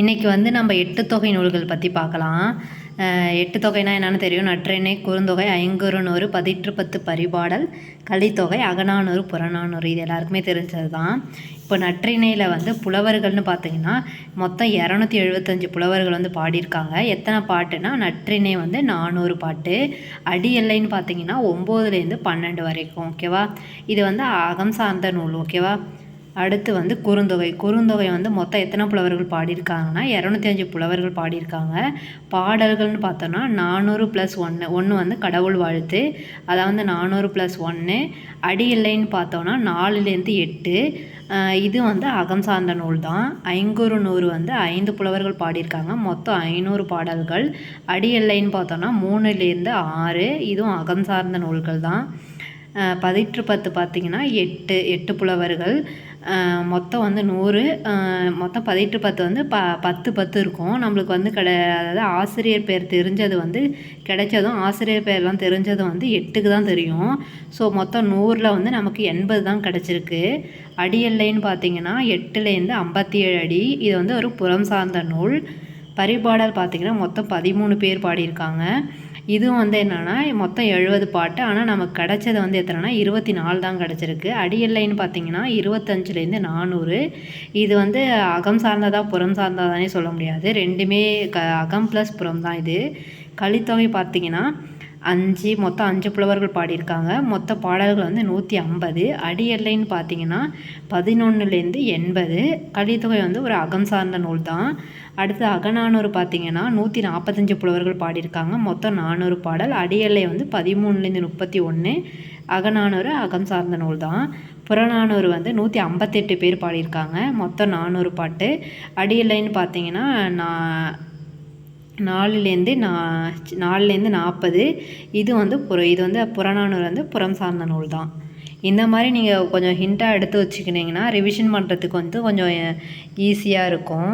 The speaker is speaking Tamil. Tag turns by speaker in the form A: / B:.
A: இன்றைக்கி வந்து நம்ம எட்டு தொகை நூல்கள் பற்றி பார்க்கலாம். எட்டு தொகைனா என்னென்னு தெரியும். நற்றிணை குறுந்தொகை ஐங்குறுநூறு பதிற்று பத்து பரிபாடல் கலித்தொகை அகநானூறு புறநானூறு. இது எல்லாருக்குமே தெரிஞ்சது தான் இப்போ நற்றிணையில் வந்து புலவர்கள்னு பார்த்தீங்கன்னா மொத்தம் இரநூத்தி எழுபத்தஞ்சு புலவர்கள் வந்து பாடியிருக்காங்க. எத்தனை பாட்டுனா நற்றிணை வந்து நானூறு பாட்டு அடி எல்லைன்னு பார்த்தீங்கன்னா ஒம்போதுலேருந்து பன்னெண்டு வரைக்கும் ஓகேவா இது வந்து அகம் சார்ந்த நூல் ஓகேவா அடுத்து வந்து குறுந்தொகை. குறுந்தொகை வந்து மொத்தம் எத்தனை புலவர்கள் பாடியிருக்காங்கன்னா இரநூத்தி அஞ்சு புலவர்கள் பாடியிருக்காங்க. பாடல்கள்னு பார்த்தோன்னா நானூறு ப்ளஸ் ஒன்று ஒன்று வந்து கடவுள் வாழ்த்து அதாவது வந்து நானூறு ப்ளஸ் ஒன்று அடி இல்லைன்னு பார்த்தோன்னா நாலுலேருந்து எட்டு. இது வந்து அகம் சார்ந்த நூல் தான். ஐங்குறு நூறு வந்து ஐந்து புலவர்கள் பாடியிருக்காங்க. மொத்தம் ஐநூறு பாடல்கள். அடி இல்லைன்னு பார்த்தோன்னா மூணுலேருந்து ஆறு. இதுவும் அகம் சார்ந்த நூல்கள் தான். பதிற்று பத்து பார்த்திங்கன்னா எட்டு எட்டு புலவர்கள். மொத்தம் வந்து நூறு. மொத்தம் பதிற்று பத்து வந்து ப பத்து பத்து இருக்கும். நம்மளுக்கு வந்து கிட அதாவது ஆசிரியர் பேர் தெரிஞ்சது வந்து கிடைச்சதும் ஆசிரியர் பேர்லாம் தெரிஞ்சதும் வந்து எட்டுக்கு தான் தெரியும். ஸோ மொத்தம் நூறில் வந்து நமக்கு எண்பது தான் கிடச்சிருக்கு. அடி எல்லைன்னு பார்த்தீங்கன்னா எட்டுலேருந்து ஐம்பத்தி ஏழு அடி. இது வந்து ஒரு புறம் சார்ந்த நூல். பரிபாடல் பார்த்திங்கன்னா மொத்தம் பதிமூணு பேர் பாடியிருக்காங்க. இதுவும் வந்து என்னென்னா மொத்தம் எழுபது பாட்டு. ஆனால் நமக்கு கிடச்சது வந்து எத்தனைனா இருபத்தி நாலு தான் கிடச்சிருக்கு. அடியல்லைன்னு பார்த்தீங்கன்னா இருபத்தஞ்சிலேருந்து நானூறு. இது வந்து அகம் சார்ந்ததாக புறம் சார்ந்ததானே சொல்ல முடியாது. ரெண்டுமே க அகம் ப்ளஸ் புறம் தான் இது. கலித்தொகை பார்த்திங்கன்னா அஞ்சு மொத்தம் அஞ்சு புலவர்கள் பாடியிருக்காங்க. மொத்த பாடல்கள் வந்து நூற்றி ஐம்பது. அடி எல்லைன்னு பார்த்தீங்கன்னா பதினொன்றுலேருந்து எண்பது. கலித்தொகை வந்து ஒரு அகம் சார்ந்த நூல் தான் அடுத்து அகநானூறு பார்த்தீங்கன்னா நூற்றி நாற்பத்தஞ்சு புலவர்கள் பாடியிருக்காங்க. மொத்தம் நானூறு பாடல். அடி எல்லை வந்து பதிமூணுலேருந்து முப்பத்தி ஒன்று அகநானூறு அகம் சார்ந்த நூல் தான் புறநானூறு வந்து நூற்றி ஐம்பத்தெட்டு பேர் பாடியிருக்காங்க. மொத்தம் நானூறு பாட்டு. அடி எல்லைன்னு பார்த்தீங்கன்னா நான் நாலுலேருந்து நா நாலுலேருந்து நாற்பது. இது வந்து புற இது வந்து புறநானூறு வந்து புறம் சார்ந்த நூல் தான். இந்த மாதிரி நீங்கள் கொஞ்சம் ஹிண்ட்டாக எடுத்து வச்சுக்கினீங்கன்னா ரிவிஷன் பண்ணுறதுக்கு வந்து கொஞ்சம் ஈஸியாக இருக்கும்.